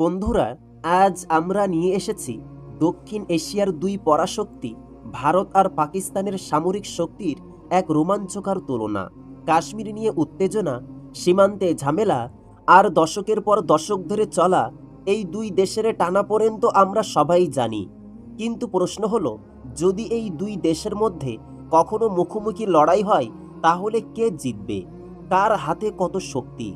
বন্ধুরা, আজ আমরা নিয়ে এসেছি দক্ষিণ এশিয়ার দুই পরাশক্তি, ভারত আর পাকিস্তানের সামরিক শক্তির এক রোমাঞ্চকর তুলনা। কাশ্মীর নিয়ে উত্তেজনা, সীমান্তে ঝামেলা আর দশকের পর দশক ধরে চলা এই দুই দেশের টানাপোড়েন তো আমরা সবাই জানি। কিন্তু প্রশ্ন হলো, যদি এই দুই দেশের মধ্যে কখনো মুখোমুখি লড়াই হয়, তাহলে কে জিতবে? কার হাতে কত শক্তি?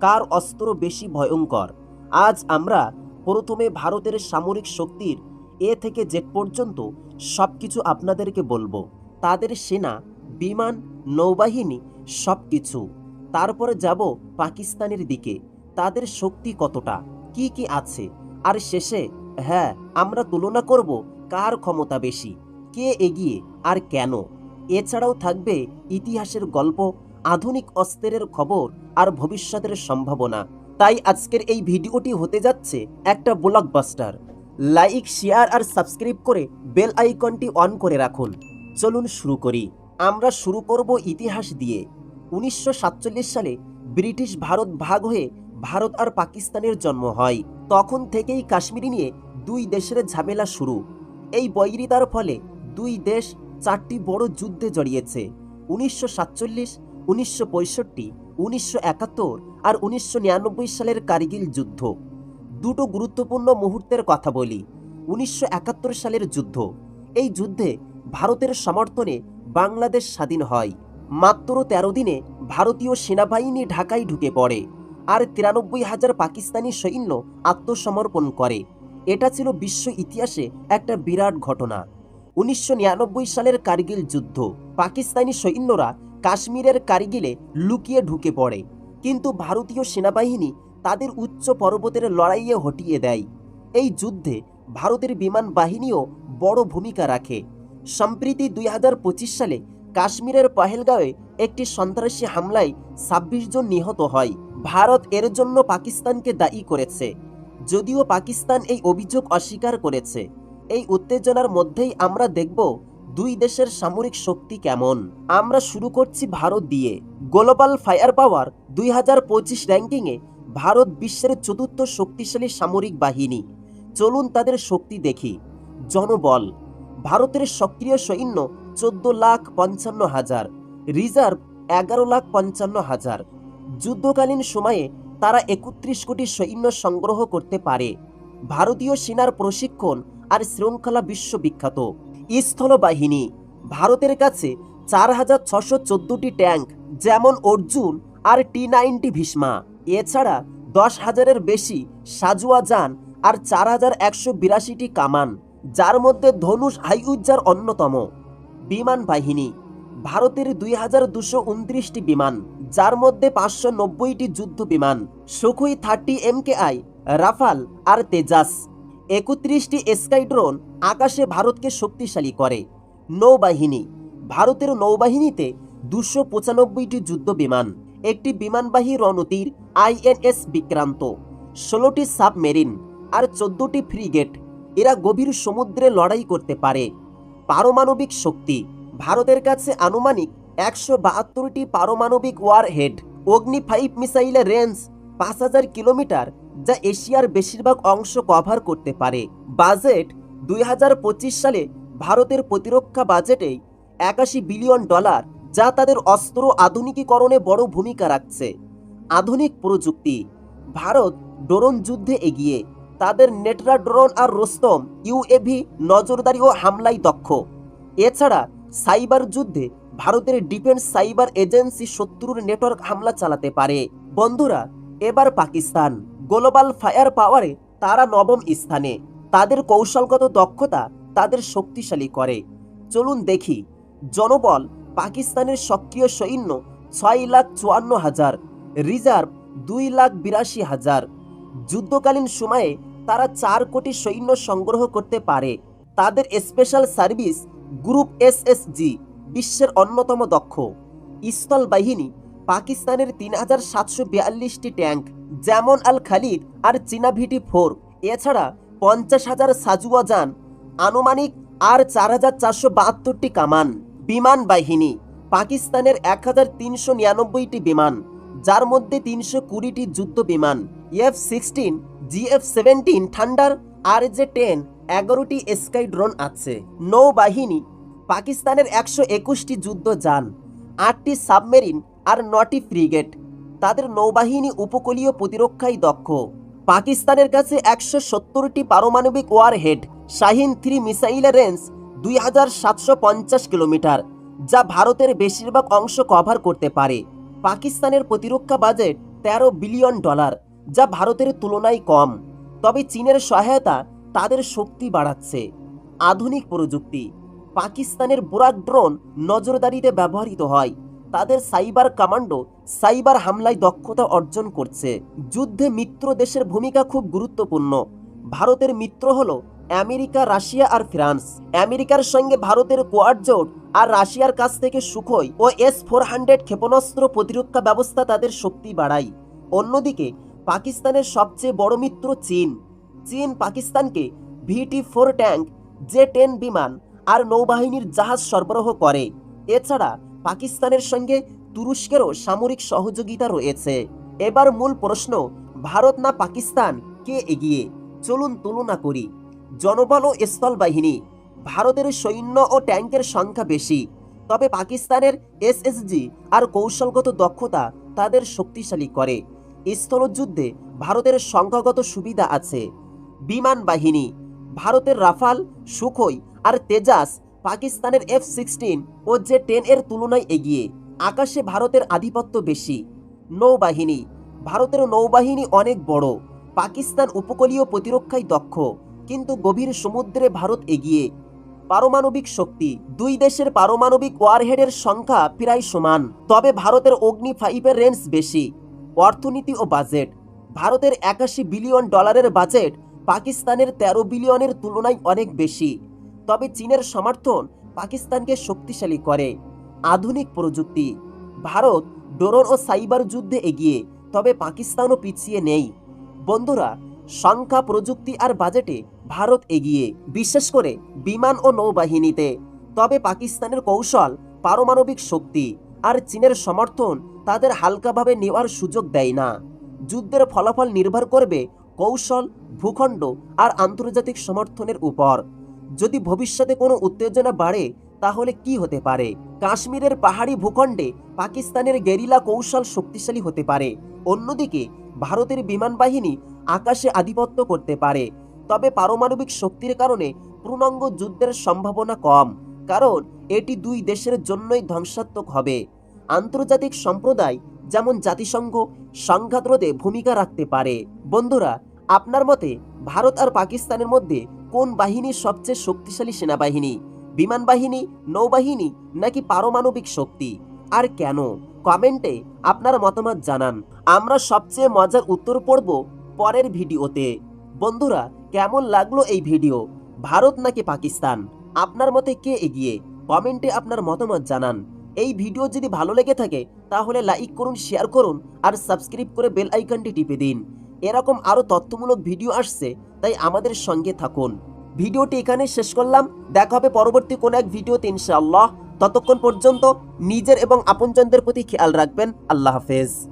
কার অস্ত্র বেশি ভয়ঙ্কর? আজ আমরা প্রথমে ভারতের সামরিক শক্তির এ থেকে জেট পর্যন্ত সব কিছু আপনাদেরকে বলব। তাদের সেনা, বিমান, নৌবাহিনী সব কিছু তারপরে যাব পাকিস্তানের দিকে। তাদের শক্তি কতটা? কি কি আছে? আর শেষে হ্যাঁ আমরা তুলনা করব কার ক্ষমতা বেশি, কে এগিয়ে আর কেন। এছাড়াও থাকবে ইতিহাসের গল্প, আধুনিক অস্ত্রের খবর আর ভবিষ্যতের সম্ভাবনা। তাই আজকের এই ভিডিওটি হতে যাচ্ছে একটা ব্লকবাস্টার লাইক শেয়ার আর সাবস্ক্রাইব করে বেল আইকনটি অন করে রাখুন। চলুন শুরু করি। আমরা শুরু করব ইতিহাস দিয়ে। উনিশশো সাতচল্লিশ সালে ব্রিটিশ ভারত ভাগ হয়ে ভারত আর পাকিস্তানের জন্ম হয়। তখন থেকেই কাশ্মীর নিয়ে দুই দেশের ঝামেলা শুরু। এই বৈরিতার ফলে দুই দেশ চারটি বড় যুদ্ধে জড়িয়েছে। উনিশশো সাতচল্লিশ, উনিশশো পঁয়ষট্টি উনিশশো একাত্তর আর উনিশশো নিরানব্বই সালের কার্গিল যুদ্ধ। দুটো গুরুত্বপূর্ণ মুহূর্তের কথা বলি, উনিশশো একাত্তর সালের যুদ্ধ। এই যুদ্ধে ভারতের সমর্থনে বাংলাদেশ স্বাধীন হয়। মাত্র তেরো দিনে ভারতীয় সেনাবাহিনী ঢাকায় ঢুকে পড়ে আর তিরানব্বই হাজার পাকিস্তানি সৈন্য আত্মসমর্পণ করে। এটা ছিল বিশ্ব ইতিহাসে একটা বিরাট ঘটনা। উনিশশো নিরানব্বই সালের কার্গিল যুদ্ধ, পাকিস্তানি সৈন্যরা কাশ্মীরের কার্গিলে লুকিয়ে ঢুকে পড়ে। কিন্তু ভারতীয় সেনাবাহিনী তাদের উচ্চ পর্বতের লড়াইয়ে হটিয়ে দেয়। এই যুদ্ধে ভারতের বিমান বাহিনীও বড় ভূমিকা রাখে। সম্প্রীতি দুই হাজার পঁচিশ সালে কাশ্মীরের পহেলগাঁওয়ে একটি সন্ত্রাসী হামলায় ছাব্বিশ জন নিহত হয়। ভারত এর জন্য পাকিস্তানকে দায়ী করেছে। যদিও পাকিস্তান এই অভিযোগ অস্বীকার করেছে। এই উত্তেজনার মধ্যেই আমরা দেখব দুই দেশের সামরিক শক্তি কেমন? আমরা শুরু করছি ভারত দিয়ে। গ্লোবাল ফায়ার পাওয়ার দুই হাজার পঁচিশ র্যাঙ্কিংয়ে ভারত বিশ্বের চতুর্থ শক্তিশালী সামরিক বাহিনী। চলুন তাদের শক্তি দেখি। জনবল। ভারতের সক্রিয় সৈন্য চোদ্দ লাখ পঞ্চান্ন হাজার, রিজার্ভ এগারো লাখ পঞ্চান্ন হাজার। যুদ্ধকালীন সময়ে তারা একত্রিশ কোটি সৈন্য সংগ্রহ করতে পারে। ভারতীয় সেনার প্রশিক্ষণ আর শৃঙ্খলা বিশ্ববিখ্যাত। স্থল বাহিনী ভারতের কাছে চার হাজার ছশো চোদ্দটি ট্যাঙ্ক, যেমন অর্জুন আর টি নাইনটি ভীষ্মা। এছাড়া দশ হাজারের বেশি সাজুয়া যান আর চার হাজার একশো বিরাশিটি কামান, যার মধ্যে ধনুষ হাইউজ্জার অন্যতম। বিমান বাহিনী। ভারতের দুই হাজার দুশো উনত্রিশটি বিমান, যার মধ্যে পাঁচশো নব্বইটি যুদ্ধ বিমান সুখুই থার্টি এমকেআই রাফাল আর তেজাস। একত্রিশটি স্কাইড্রোন আকাশে ভারতকে শক্তিশালী করে। নৌবাহিনী, ভারতের নৌবাহিনীতে দুশো পঁচানব্বইটি যুদ্ধ বিমান, একটি বিমানবাহী রণতীর আইএনএস বিক্রান্ত, ষোলোটি সাবমেরিন আর চোদ্দটি ফ্রিগেট। এরা গভীর সমুদ্রে লড়াই করতে পারে। পারমাণবিক শক্তি, ভারতের কাছে আনুমানিক একশো বাহাত্তরটি পারমাণবিক ওয়ারহেড অগ্নি ফাইভ মিসাইলের রেঞ্জ পাঁচ হাজার কিলোমিটার যা এশিয়ার বেশিরভাগ অংশ কভার করতে পারে। বাজেট দুই হাজার পঁচিশ সালে ভারতের প্রতিরক্ষা বাজেটে একাশি বিলিয়ন ডলার, যা তাদের অস্ত্র আধুনিকীকরণে বড় ভূমিকা রাখছে। আধুনিক প্রযুক্তি। ভারত ড্রোন যুদ্ধে এগিয়ে তাদের নেটরা ড্রোন আর রোস্তম ইউএভি নজরদারি ও হামলায় দক্ষ। এছাড়া সাইবার যুদ্ধে ভারতের ডিফেন্স সাইবার এজেন্সি শত্রুর নেটওয়ার্ক হামলা চালাতে পারে। বন্ধুরা এবার পাকিস্তান, গ্লোবাল ফায়ার পাওয়ারে তারা নবম স্থানে। তাদের কৌশলগত দক্ষতা তাদের শক্তিশালী করে। চলুন দেখি, জনবল পাকিস্তানের সক্রিয় সৈন্য ছয় লাখ চুয়ান্ন হাজার, রিজার্ভ দুই লাখ বিরাশি হাজার। যুদ্ধকালীন সময়ে তারা চার কোটি সৈন্য সংগ্রহ করতে পারে। তাদের স্পেশাল সার্ভিস গ্রুপ এসএসজি, বিশ্বের অন্যতম দক্ষ। স্থল বাহিনী পাকিস্তানের তিন হাজার সাতশো বিয়াল্লিশটি ট্যাঙ্ক, যেমন আল খালিদ আর চিনাভিটি ফোর। এছাড়া পঞ্চাশ হাজার সাজুয়া যান, আনুমানিক আর চার হাজার চারশো বাহাত্তরটি কামান। বিমান বাহিনী, পাকিস্তানের এক হাজার তিনশো নিরানব্বইটি বিমান, যার মধ্যে তিনশো কুড়িটি যুদ্ধ বিমান, F sixteen, JF seventeen thunder আর জে টেন, এগারোটি স্কাই ড্রোন আছে। নৌবাহিনী, পাকিস্তানের একশো একুশটি যুদ্ধ যান, আটটি সাবমেরিন আর নটি ফ্রিগেট। তাদের নৌবাহিনী উপকূলীয় প্রতিরক্ষায় দক্ষ। পাকিস্তানের কাছে একশো সত্তরটি পারমাণবিক ওয়ারহেড শাহিন থ্রি মিসাইলের রেঞ্জ দুই হাজার সাতশো পঞ্চাশ কিলোমিটার, যা ভারতের বেশিরভাগ অংশ কভার করতে পারে। পাকিস্তানের প্রতিরক্ষা বাজেট তেরো বিলিয়ন ডলার, যা ভারতের তুলনায় কম। তবে চীনের সহায়তা তাদের শক্তি বাড়াচ্ছে। আধুনিক প্রযুক্তি। পাকিস্তানের বুরাক ড্রোন নজরদারিতে ব্যবহৃত হয়। তাদের সাইবার কমান্ডো সাইবার হামলায় দক্ষতা অর্জন করছে। যুদ্ধে মিত্র দেশের ভূমিকা খুব গুরুত্বপূর্ণ। ভারতের মিত্র হল আমেরিকা, রাশিয়া আর ফ্রান্স। আমেরিকার সঙ্গে ভারতের কোয়াড জোট আর রাশিয়ার কাছ থেকে সুখই ও এস ফোর হান্ড্রেড ক্ষেপণাস্ত্র প্রতিরক্ষা ব্যবস্থা তাদের শক্তি বাড়ায়। অন্যদিকে পাকিস্তানের সবচেয়ে বড় মিত্র চীন। চীন পাকিস্তানকে VT four tank, J ten বিমান আর নৌবাহিনীর জাহাজ সরবরাহ করে। এছাড়া পাকিস্তানের সঙ্গে তুরস্কেরও সামরিক সহযোগিতা রয়েছে। এবার মূল প্রশ্ন, ভারত না পাকিস্তান? কে এগিয়ে? চলুন তুলনা করি। জনবল ও স্থল বাহিনী, ভারতের সৈন্য ও ট্যাঙ্কের সংখ্যা বেশি। তবে পাকিস্তানের এসএসজি আর কৌশলগত দক্ষতা তাদের শক্তিশালী করে। স্থলযুদ্ধে ভারতের সংখ্যাগত সুবিধা আছে। বিমান বাহিনী, ভারতের রাফাল, সুখই আর তেজাস পাকিস্তানের এফ সিক্সটিন ও জে টেন এর তুলনায় এগিয়ে। আকাশে ভারতের আধিপত্য বেশি। নৌবাহিনী। ভারতের নৌবাহিনী অনেক বড়। পাকিস্তান উপকূলীয় প্রতিরক্ষায় দক্ষ। কিন্তু গভীর সমুদ্রে ভারত এগিয়ে। পারমাণবিক শক্তি। দুই দেশের পারমাণবিক ওয়ারহেডের সংখ্যা প্রায় সমান। তবে ভারতের অগ্নি ফাইভের রেঞ্জ বেশি। অর্থনীতি ও বাজেট ভারতের একাশি বিলিয়ন ডলারের বাজেট পাকিস্তানের তেরো বিলিয়নের তুলনায় অনেক বেশি। তবে চীনের সমর্থন পাকিস্তানকে শক্তিশালী করে। আধুনিক প্রযুক্তি। ভারত ড্রোন ও সাইবার যুদ্ধে এগিয়ে, তবে পাকিস্তানও পিছিয়ে নেই। বন্ধুরা, সংখ্যা, প্রযুক্তি আর বাজেটে ভারত এগিয়ে, বিশেষ করে বিমান ও নৌবাহিনীতে। তবে পাকিস্তানের কৌশল, পারমাণবিক শক্তি আর চীনের সমর্থন তাদের হালকাভাবে নেওয়ার সুযোগ দেয় না। যুদ্ধের ফলাফল নির্ভর করবে কৌশল, ভূখণ্ড আর আন্তর্জাতিক সমর্থনের উপর। যদি ভবিষ্যতে কোনো উত্তেজনা বাড়ে, তাহলে কি হতে পারে? কাশ্মীরের পাহাড়ি ভূখণ্ডে পাকিস্তানের গেরিলা কৌশল শক্তিশালী হতে পারে। অন্যদিকে, ভারতের বিমান বাহিনী আকাশে আধিপত্য করতে পারে। তবে পারমাণবিক শক্তির কারণে পূর্ণাঙ্গ যুদ্ধের সম্ভাবনা কম, কারণ এটি দুই দেশের জন্যই ধ্বংসাত্মক হবে। আন্তর্জাতিক সম্প্রদায় যেমন জাতিসংঘ সংঘাত রোধে ভূমিকা রাখতে পারে। বন্ধুরা আপনার মতে ভারত আর পাকিস্তানের মধ্যে কোন বাহিনী সবচেয়ে শক্তিশালী সেনাবাহিনী? বিমান বাহিনী, নৌবাহিনী নাকি পারমাণবিক শক্তি? আর কেন? কমেন্টে আপনার মতামত জানান। আমরা সবচেয়ে মজার উত্তর পড়ব পরের ভিডিওতে। বন্ধুরা, কেমন লাগল এই ভিডিও? ভারত নাকি পাকিস্তান? আপনার মতে কে এগিয়ে? কমেন্টে আপনার মতামত জানান। এই ভিডিও যদি ভালো লেগে থাকে, তাহলে লাইক করুন, শেয়ার করুন, আর সাবস্ক্রাইব করে বেল আইকনটি টিপে দিন। এরকম আরও তথ্যমূলক ভিডিও আসছে, তাই আমাদের সঙ্গে থাকুন। ভিডিওটি এখানে শেষ করলাম। দেখা হবে পরবর্তী কোনো এক ভিডিওতে, ইনশাআল্লাহ। ততক্ষণ পর্যন্ত নিজের এবং আপনজনদের প্রতি খেয়াল রাখবেন। আল্লাহ হাফেজ।